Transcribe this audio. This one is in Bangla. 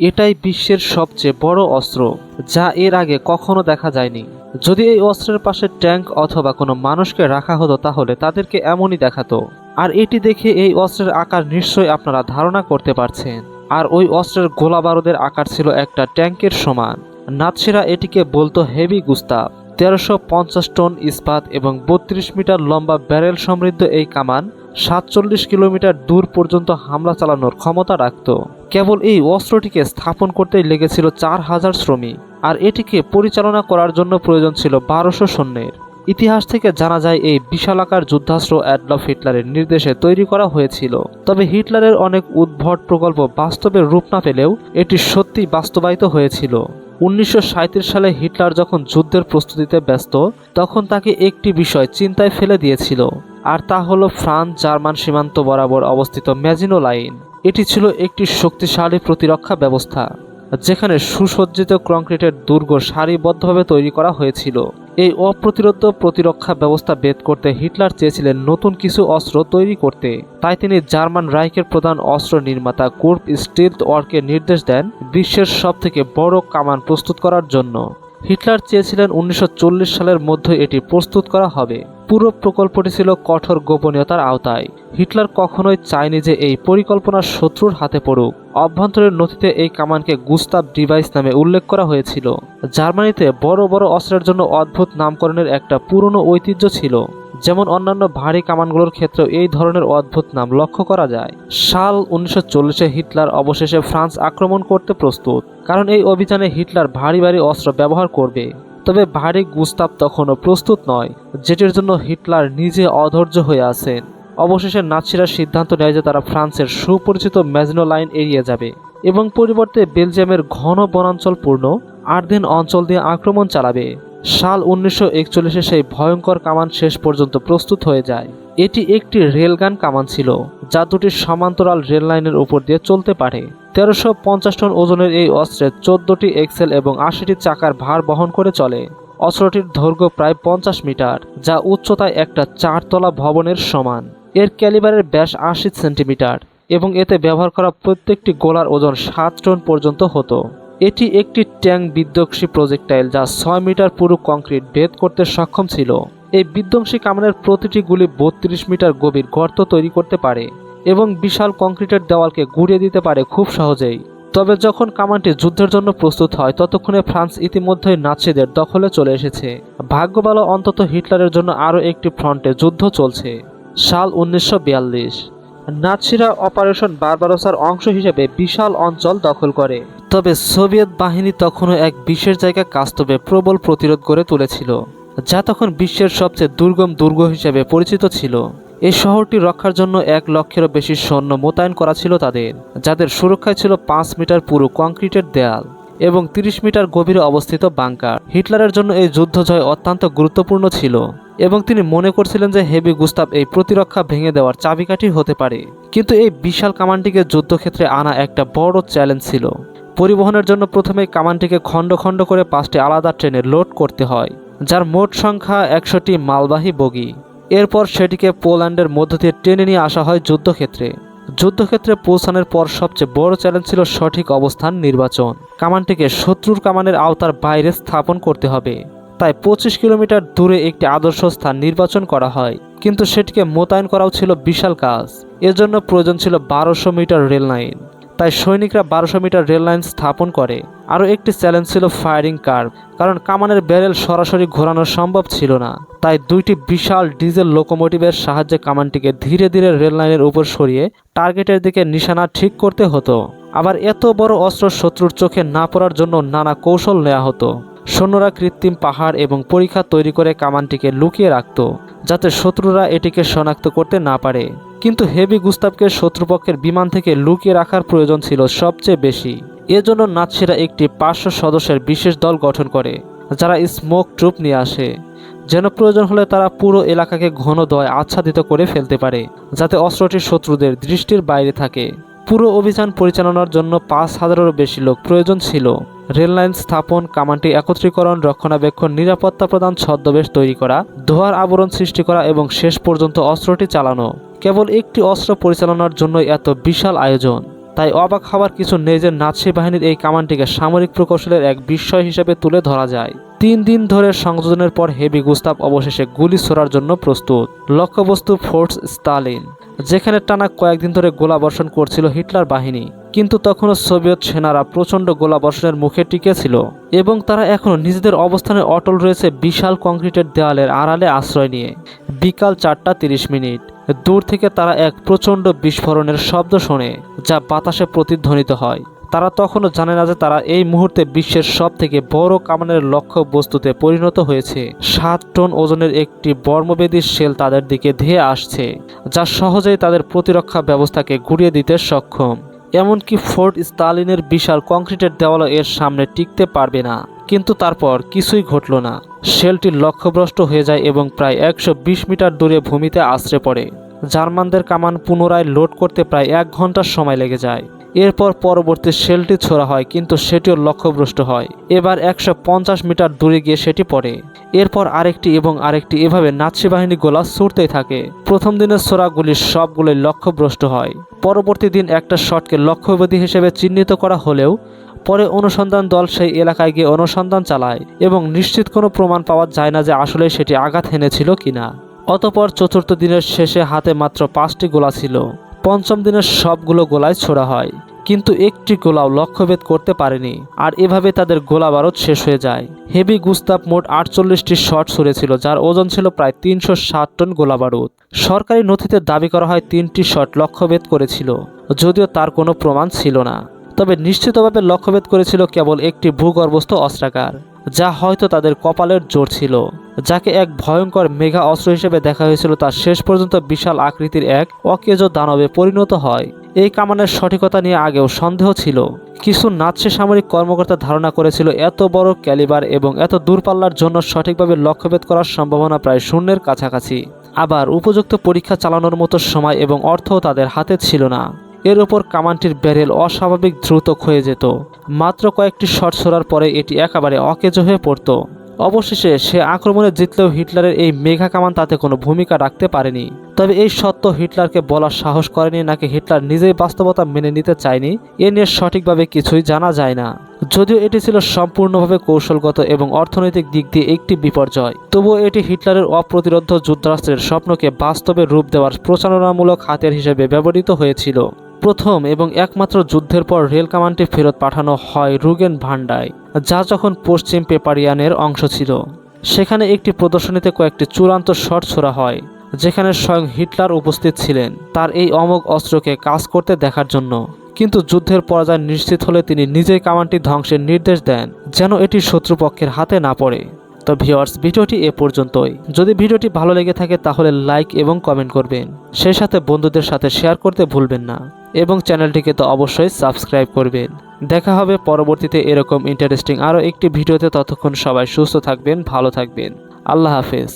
এটাই বিশ্বের সবচেয়ে বড় অস্ত্র, যা এর আগে কখনো দেখা যায়নি। যদি এই অস্ত্রের পাশে ট্যাঙ্ক অথবা কোনো মানুষকে রাখা হতো, তাহলে তাদেরকে এমনই দেখাতো। আর এটি দেখে এই অস্ত্রের আকার নিশ্চয়ই আপনারা ধারণা করতে পারছেন। আর ওই অস্ত্রের গোলা বারুদের আকার ছিল একটা ট্যাঙ্কের সমান। নাৎসিরা এটিকে বলতো হেভি গুস্তাব। তেরোশো পঞ্চাশ টন ইস্পাত এবং বত্রিশ মিটার লম্বা ব্যারেল সমৃদ্ধ এই কামান সাতচল্লিশ কিলোমিটার দূর পর্যন্ত হামলা চালানোর ক্ষমতা রাখত। কেবল এই অস্ত্রটিকে স্থাপন করতেই লেগেছিল চার হাজার শ্রমিক, আর এটিকে পরিচালনা করার জন্য প্রয়োজন ছিল বারোশো সৈন্যের। ইতিহাস থেকে জানা যায়, এই বিশালাকার যুদ্ধাস্ত্র অ্যাডলফ হিটলারের নির্দেশে তৈরি করা হয়েছিল। তবে হিটলারের অনেক উদ্ভট প্রকল্প বাস্তবে রূপ না পেলেও এটি সত্যি বাস্তবায়িত হয়েছিল। উনিশশো সাঁইত্রিশ সালে হিটলার যখন যুদ্ধের প্রস্তুতিতে ব্যস্ত, তখন তাকে একটি বিষয় চিন্তায় ফেলে দিয়েছিল। আর তা হলো ফ্রান্স, জার্মান সীমান্ত বরাবর অবস্থিত ম্যাজিনো লাইন। এটি ছিল একটি শক্তিশালী প্রতিরক্ষা ব্যবস্থা, যেখানে সুসজ্জিত কংক্রিটের দুর্গ সারিবদ্ধভাবে তৈরি করা হয়েছিল। এই অপ্রতিরোধ প্রতিরক্ষা ব্যবস্থা বেদ করতে হিটলার চেয়েছিলেন নতুন কিছু অস্ত্র তৈরি করতে। তাই তিনি জার্মান রাইকের প্রধান অস্ত্র নির্মাতা কুর্প স্টিলথ ওয়ার্কের নির্দেশ দেন বিশ্বের সবথেকে বড় কামান প্রস্তুত করার জন্য। হিটলার চেয়েছিলেন উনিশশো চল্লিশ সালের মধ্যে এটি প্রস্তুত করা হবে। পুরো প্রকল্পটি ছিল কঠোর গোপনীয়তার আওতায়। হিটলার কখনোই চায়নি যে এই পরিকল্পনা শত্রুর হাতে পড়ুক। অভ্যন্তরীণ নথিতে এই কামানকে গুস্তাব ডিভাইস নামে উল্লেখ করা হয়েছিল। জার্মানিতে বড় বড় অস্ত্রের জন্য অদ্ভুত নামকরণের একটা পুরনো ঐতিহ্য ছিল। যেমন অন্যান্য ভারী কামানগুলোর ক্ষেত্রেও এই ধরনের অদ্ভুত নাম লক্ষ্য করা যায়। সাল উনিশশো চল্লিশে হিটলার অবশেষে ফ্রান্স আক্রমণ করতে প্রস্তুত। কারণ এই অভিযানে হিটলার ভারী ভারী অস্ত্র ব্যবহার করবে। তবে ভারী গুস্তাব তখনও প্রস্তুত নয়, যেটির জন্য হিটলার নিজে অধৈর্য হয়ে আছেন। অবশেষে নাৎসিরা সিদ্ধান্ত নেয় যে তারা ফ্রান্সের সুপরিচিত ম্যাজিনো লাইন এড়িয়ে যাবে এবং পরিবর্তে বেলজিয়ামের ঘন বনাঞ্চলপূর্ণ আর্দেন অঞ্চল দিয়ে আক্রমণ চালাবে। সাল উনিশশো একচল্লিশে সেই ভয়ঙ্কর কামান শেষ পর্যন্ত প্রস্তুত হয়ে যায়। এটি একটি রেলগান কামান ছিল, যা দুটি সমান্তরাল রেল লাইনের উপর দিয়ে চলতে পারে। তেরোশো পঞ্চাশ টন ওজনের এই অস্ত্রে চোদ্দটি এক্সেল এবং আশিটি চাকার ভার বহন করে চলে। অস্ত্রটির দৈর্ঘ্য প্রায় পঞ্চাশ মিটার, যা উচ্চতায় একটা চারতলা ভবনের সমান। এর ক্যালিবারের ব্যাস আশি সেন্টিমিটার এবং এতে ব্যবহার করা প্রত্যেকটি গোলার ওজন সাত টন পর্যন্ত হতো। এটি একটি ট্যাঙ্ক বিধ্বংসী প্রজেক্টাইল যা ছয় মিটার পুরো কংক্রিট ভেদ করতে সক্ষম ছিল। এই বিধ্বংসী কামানের প্রতিটি গুলি বত্রিশ মিটার গভীর গর্ত তৈরি করতে পারে এবং বিশাল কংক্রিটের দেওয়ালকে গুড়িয়ে দিতে পারে খুব সহজেই। তবে যখন কামানটি যুদ্ধের জন্য প্রস্তুত হয়, ততক্ষণে ফ্রান্স ইতিমধ্যেই নাৎসিদের দখলে চলে এসেছে। ভাগ্য ভালো অন্তত হিটলারের জন্য আরও একটি ফ্রন্টে যুদ্ধ চলছে। সাল উনিশশো বিয়াল্লিশ। নাৎসিরা অপারেশন বারবারোসার অংশ হিসেবে বিশাল অঞ্চল দখল করে। তবে সোভিয়েত বাহিনী তখনও এক বিশেষ জায়গায় কাস্তবে প্রবল প্রতিরোধ করে তুলেছিল, যা তখন বিশ্বের সবচেয়ে দুর্গম দুর্গ হিসেবে পরিচিত ছিল। এই শহরটি রক্ষার জন্য এক লক্ষেরও বেশি সৈন্য মোতায়েন করা ছিল তাদের, যাদের সুরক্ষায় ছিল পাঁচ মিটার পুরো কংক্রিটের দেয়াল। এবং তিরিশ মিটার গভীরে অবস্থিত বাংকার। হিটলারের জন্য এই যুদ্ধ জয় অত্যন্ত গুরুত্বপূর্ণ ছিল এবং তিনি মনে করছিলেন যে হেভি গুস্তাব এই প্রতিরক্ষা ভেঙে দেওয়ার চাবিকাঠি হতে পারে। কিন্তু এই বিশাল কামানটিকে যুদ্ধক্ষেত্রে আনা একটা বড় চ্যালেঞ্জ ছিল। পরিবহনের জন্য প্রথমে কামানটিকে খণ্ড খণ্ড করে পাঁচটি আলাদা ট্রেনে লোড করতে হয়, যার মোট সংখ্যা একশোটি মালবাহী বগি। এরপর সেটিকে পোল্যান্ডের মধ্য দিয়ে টেনে নিয়ে আসা হয় যুদ্ধক্ষেত্রে। যুদ্ধক্ষেত্রে পৌঁছানোর পর সবচেয়ে বড় চ্যালেঞ্জ ছিল সঠিক অবস্থান নির্বাচন। কামানটিকে শত্রুর কামানের আওতার বাইরে স্থাপন করতে হবে। তাই পঁচিশ কিলোমিটার দূরে একটি আদর্শ স্থান নির্বাচন করা হয়। কিন্তু সেটিকে মোতায়েন করাও ছিল বিশাল কাজ। এজন্য জন্য প্রয়োজন ছিল বারোশো মিটার রেললাইন তাই সৈনিকরা বারোশো মিটার রেললাইন স্থাপন করে। আরও একটি চ্যালেঞ্জ ছিল ফায়ারিং কার্ভ কারণ কামানের ব্যারেল সরাসরি ঘোরানো সম্ভব ছিল না। তাই দুইটি বিশাল ডিজেল লোকোমোটিভের সাহায্যে কামানটিকে ধীরে ধীরে রেল লাইনের উপর সরিয়ে টার্গেটের দিকে নিশানা ঠিক করতে হতো। আবার এত বড় অস্ত্র শত্রুর চোখে না পড়ার জন্য নানা কৌশল নেওয়া হতো। সৈন্যরা কৃত্রিম পাহাড় এবং পরীক্ষা তৈরি করে কামানটিকে লুকিয়ে রাখত, যাতে শত্রুরা এটিকে শনাক্ত করতে না পারে। কিন্তু হেভি গুস্তাবকে শত্রুপক্ষের বিমান থেকে লুকিয়ে রাখার প্রয়োজন ছিল সবচেয়ে বেশি। এজন্য নাৎসিরা একটি পাঁচশো সদস্যের বিশেষ দল গঠন করে, যারা স্মোক ট্রুপ নিয়ে আসে। যেন প্রয়োজন হলে তারা পুরো এলাকাকে ঘন দয় আচ্ছাদিত করে ফেলতে পারে, যাতে অস্ত্রটি শত্রুদের দৃষ্টির বাইরে থাকে। পুরো অভিযান পরিচালনার জন্য পাঁচ হাজারেরও বেশি লোক প্রয়োজন ছিল। রেললাইন স্থাপন, কামানটি একত্রীকরণ, রক্ষণাবেক্ষণ, নিরাপত্তা প্রদান, ছদ্মবেশ তৈরি করা, ধোয়ার আবরণ সৃষ্টি করা এবং শেষ পর্যন্ত অস্ত্রটি চালানো। কেবল একটি অস্ত্র পরিচালনার জন্য এত বিশাল আয়োজন। তাই অবাক হওয়ার কিছু নেই যে নাৎসি বাহিনীর এই কামানটিকে সামরিক প্রকৌশলের এক বিস্ময় হিসেবে তুলে ধরা যায়। তিন দিন ধরে সংযোজনের পর হেভি গুস্তাব অবশেষে গুলি ছোড়ার জন্য প্রস্তুত। লক্ষ্যবস্তু ফোর্টস স্টালিন। যেখানে টানা কয়েকদিন ধরে গোলাবর্ষণ করছিল হিটলার বাহিনী, কিন্তু তখনও সোভিয়েত সেনারা প্রচণ্ড গোলাবর্ষণের মুখে টিকেছিল এবং তারা এখনও নিজেদের অবস্থানে অটল রয়েছে বিশাল কংক্রিটের দেয়ালের আড়ালে আশ্রয় নিয়ে। বিকাল চারটা তিরিশ মিনিট, দূর থেকে তারা এক প্রচণ্ড বিস্ফোরণের শব্দ শোনে, যা বাতাসে প্রতিধ্বনিত হয়। তারা তখনও জানে না যে তারা এই মুহূর্তে বিশ্বের সব থেকে বড় কামানের লক্ষ্য বস্তুতে পরিণত হয়েছে। সাত টন ওজনের একটি বর্মবেদী শেল তাদের দিকে ধেয়ে আসছে, যা সহজেই তাদের প্রতিরক্ষা ব্যবস্থাকে গুড়িয়ে দিতে সক্ষম। এমনকি ফোর্ট স্টালিনের বিশাল কংক্রিটের দেওয়ালও এর সামনে টিকতে পারবে না। কিন্তু তারপর কিছুই ঘটল না। শেলটি লক্ষ্যভ্রষ্ট হয়ে যায় এবং প্রায় একশো বিশ মিটার দূরে ভূমিতে আশ্রে পড়ে। জার্মানদের কামান পুনরায় লোড করতে প্রায় এক ঘণ্টার সময় লেগে যায়। এরপর পরবর্তী শেলটি ছোড়া হয়, কিন্তু সেটিও লক্ষ্যভ্রষ্ট হয়। এবার একশো পঞ্চাশ মিটার দূরে গিয়ে সেটি পড়ে। এরপর আরেকটি এবং আরেকটি এভাবে নাৎসি বাহিনী গোলা ছুটতেই থাকে। প্রথম দিনের ছোড়া গুলি সবগুলোই লক্ষ্যভ্রষ্ট হয়। পরবর্তী দিন একটা শটকে লক্ষ্যবেদী হিসেবে চিহ্নিত করা হলেও, পরে অনুসন্ধান দল সেই এলাকায় গিয়ে অনুসন্ধান চালায় এবং নিশ্চিত কোনো প্রমাণ পাওয়া যায় না যে আসলে সেটি আঘাত হেনেছিল কিনা। অতপর চতুর্থ দিনের শেষে হাতে মাত্র পাঁচটি গোলা ছিল। পঞ্চম দিনের সবগুলো গোলায় ছোড়া হয়, কিন্তু একটি গোলাও লক্ষ্যভেদ করতে পারেনি, আর এভাবে তাদের গোলা বারুদ শেষ হয়ে যায়। হেভি গুস্তাব মোট আটচল্লিশটি শট ছুড়েছিল, যার ওজন ছিল প্রায় তিনশো ষাট টন গোলা বারুদ। সরকারি নথিতে দাবি করা হয় তিনটি শট লক্ষ্যভেদ করেছিল, যদিও তার কোনো প্রমাণ ছিল না। তবে নিশ্চিতভাবে লক্ষ্যভেদ করেছিল কেবল একটি ভূগর্ভস্থ অস্ত্রাগার, যা হয়তো তাদের কপালের জোর ছিল। যাকে এক ভয়ঙ্কর মেঘা অস্ত্র হিসেবে দেখা হয়েছিল, তা শেষ পর্যন্ত বিশাল আকৃতির এক অকেজ দানবে পরিণত হয়। এই কামানের সঠিকতা নিয়ে আগেও সন্দেহ ছিল। কিছু নাৎসি সামরিক কর্মকর্তা ধারণা করেছিল, এত বড় ক্যালিবার এবং এত দূরপাল্লার জন্য সঠিকভাবে লক্ষ্যভেদ করার সম্ভাবনা প্রায় শূন্যের কাছাকাছি। আবার উপযুক্ত পরীক্ষা চালানোর মতো সময় এবং অর্থও তাদের হাতে ছিল না। এর ওপর কামানটির ব্যারেল অস্বাভাবিক দ্রুত ক্ষয়ে যেত। মাত্র কয়েকটি শট ছোড়ার পরে এটি একেবারে অকেজো হয়ে পড়ত। অবশেষে সে আক্রমণে জিতলেও হিটলারের এই মেঘা কামান তাতে কোনো ভূমিকা রাখতে পারেনি। তবে এই সত্য হিটলারকে বলার সাহস করেনি নাকি হিটলার নিজেই বাস্তবতা মেনে নিতে চায়নি, এ নিয়ে সঠিকভাবে কিছুই জানা যায় না। যদিও এটি ছিল সম্পূর্ণভাবে কৌশলগত এবং অর্থনৈতিক দিক দিয়ে একটি বিপর্যয়, তবুও এটি হিটলারের অপ্রতিরোধ যুদ্ধরাষ্ট্রের স্বপ্নকে বাস্তবে রূপ দেওয়ার প্রচারণামূলক হাতের হিসেবে ব্যবহৃত হয়েছিল। প্রথম এবং একমাত্র যুদ্ধের পর রেল কামানটি ফেরত পাঠানো হয় রুগেন ভান্ডায়, যা যখন পশ্চিম পেপারিয়ানের অংশ ছিল। সেখানে একটি প্রদর্শনীতে কয়েকটি চূড়ান্ত শট ছোড়া হয়, যেখানে স্বয়ং হিটলার উপস্থিত ছিলেন তার এই অমোঘ অস্ত্রকে কাজ করতে দেখার জন্য। কিন্তু যুদ্ধের পরাজয় নিশ্চিত হলে তিনি নিজেই কামানটি ধ্বংসের নির্দেশ দেন, যেন এটি শত্রুপক্ষের হাতে না পড়ে। তো ভিওয়ার্স ভিডিওটি এ পর্যন্তই। যদি ভিডিওটি ভালো লেগে থাকে তাহলে লাইক এবং কমেন্ট করবেন। সেই সাথে বন্ধুদের সাথে শেয়ার করতে ভুলবেন না এবং চ্যানেলটিকে তো অবশ্যই সাবস্ক্রাইব করবেন। দেখা হবে পরবর্তীতে এরকম ইন্টারেস্টিং আরও একটি ভিডিওতে। ততক্ষণ সবাই সুস্থ থাকবেন, ভালো থাকবেন। আল্লাহ হাফেজ।